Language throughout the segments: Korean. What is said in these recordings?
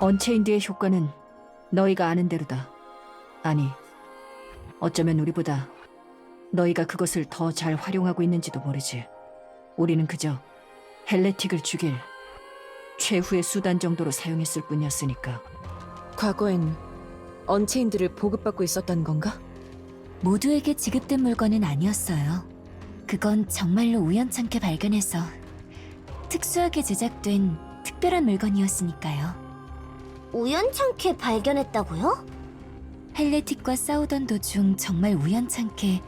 언체인드의 효과는 너희가 아는 대로다. 아니, 어쩌면 우리보다 너희가 그것을 더 잘 활용하고 있는지도 모르지. 우리는 그저 헬레틱을 죽일 최후의 수단 정도로 사용했을 뿐이었으니까. 과거엔 언체인드를 보급받고 있었던 건가? 모두에게 지급된 물건은 아니었어요. 그건 정말로 우연찮게 발견해서 특수하게 제작된 특별한 물건이었으니까요. 우연찮게 발견했다고요? 헬레틱과 싸우던 도중 정말 우연찮게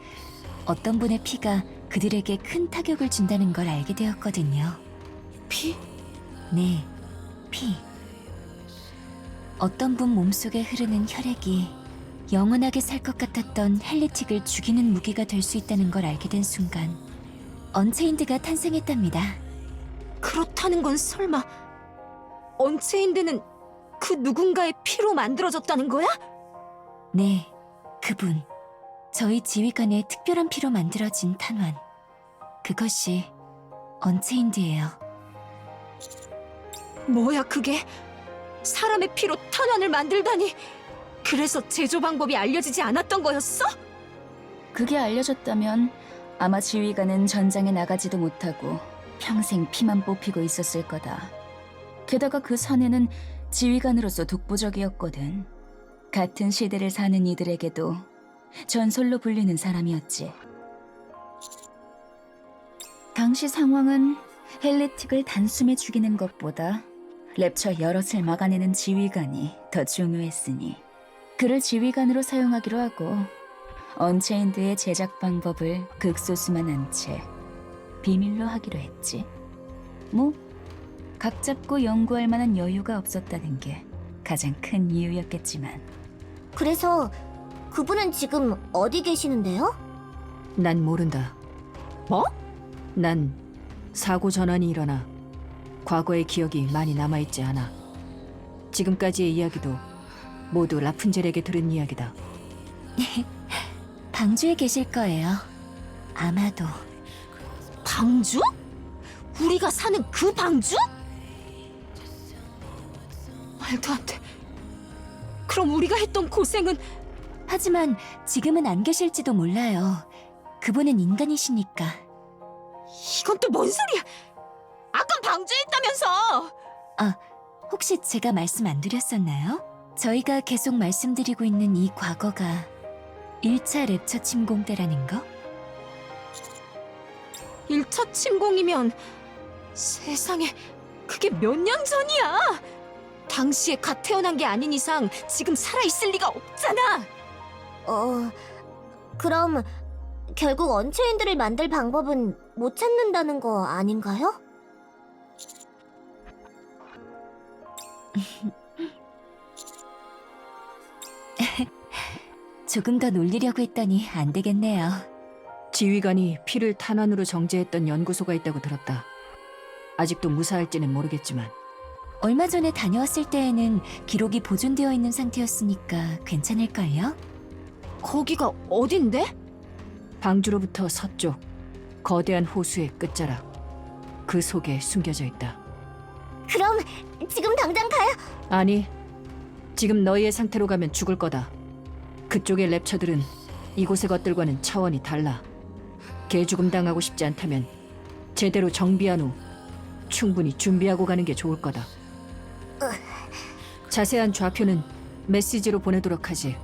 어떤 분의 피가 그들에게 큰 타격을 준다는 걸 알게 되었거든요. 피? 네, 피. 어떤 분 몸속에 흐르는 혈액이 영원하게 살 것 같았던 헬리틱을 죽이는 무기가 될 수 있다는 걸 알게 된 순간 언체인드가 탄생했답니다. 그렇다는 건 설마 언체인드는 그 누군가의 피로 만들어졌다는 거야? 네, 그분. 저희 지휘관의 특별한 피로 만들어진 탄환. 그것이 언체인드예요. 뭐야 그게? 사람의 피로 탄환을 만들다니. 그래서 제조 방법이 알려지지 않았던 거였어? 그게 알려졌다면 아마 지휘관은 전장에 나가지도 못하고 평생 피만 뽑히고 있었을 거다. 게다가 그 사내는 지휘관으로서 독보적이었거든. 같은 시대를 사는 이들에게도 전설로 불리는 사람이었지. 당시 상황은 헬레틱을 단숨에 죽이는 것보다 랩처 여럿을 막아내는 지휘관이 더 중요했으니 그를 지휘관으로 사용하기로 하고 언체인드의 제작 방법을 극소수만 한 채 비밀로 하기로 했지. 뭐, 각 잡고 연구할 만한 여유가 없었다는 게 가장 큰 이유였겠지만 그래서 그분은 지금 어디 계시는데요? 난 모른다. 뭐? 난 사고 전환이 일어나 과거의 기억이 많이 남아있지 않아. 지금까지의 이야기도 모두 라푼젤에게 들은 이야기다. 방주에 계실 거예요. 아마도. 방주? 우리가 사는 그 방주? 말도 안 돼. 그럼 우리가 했던 고생은 하지만 지금은 안 계실지도 몰라요. 그분은 인간이시니까. 이건 또 뭔 소리야? 아까 방주에 있다면서! 혹시 제가 말씀 안 드렸었나요? 저희가 계속 말씀드리고 있는 이 과거가 1차 랩처 침공 때라는 거? 1차 침공이면 세상에 그게 몇 년 전이야! 당시에 갓 태어난 게 아닌 이상 지금 살아있을 리가 없잖아! 어, 그럼 결국 언체인드를 만들 방법은 못 찾는다는 거 아닌가요? 조금 더 놀리려고 했더니 안 되겠네요. 지휘관이 피를 탄환으로 정제했던 연구소가 있다고 들었다. 아직도 무사할지는 모르겠지만 얼마 전에 다녀왔을 때에는 기록이 보존되어 있는 상태였으니까 괜찮을걸요? 거기가 어딘데? 방주로부터 서쪽 거대한 호수의 끝자락 그 속에 숨겨져 있다. 그럼 지금 당장 가요? 아니, 지금 너희의 상태로 가면 죽을 거다. 그쪽의 랩처들은 이곳의 것들과는 차원이 달라. 개 죽음 당하고 싶지 않다면 제대로 정비한 후 충분히 준비하고 가는 게 좋을 거다. 자세한 좌표는 메시지로 보내도록 하지.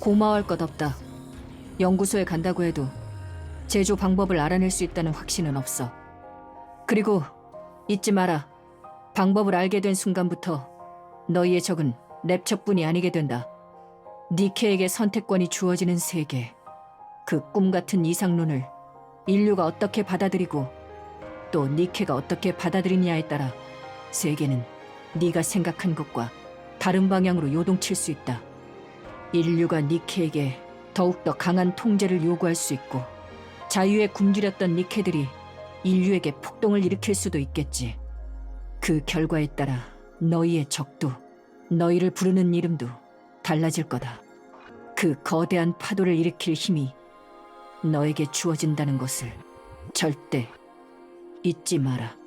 고마워할 것 없다. 연구소에 간다고 해도 제조 방법을 알아낼 수 있다는 확신은 없어. 그리고 잊지 마라. 방법을 알게 된 순간부터 너희의 적은 랩처뿐이 아니게 된다. 니케에게 선택권이 주어지는 세계. 그 꿈 같은 이상론을 인류가 어떻게 받아들이고 또 니케가 어떻게 받아들이냐에 따라 세계는 네가 생각한 것과 다른 방향으로 요동칠 수 있다. 인류가 니케에게 더욱더 강한 통제를 요구할 수 있고 자유에 굶주렸던 니케들이 인류에게 폭동을 일으킬 수도 있겠지. 그 결과에 따라 너희의 적도 너희를 부르는 이름도 달라질 거다. 그 거대한 파도를 일으킬 힘이 너에게 주어진다는 것을 절대 잊지 마라.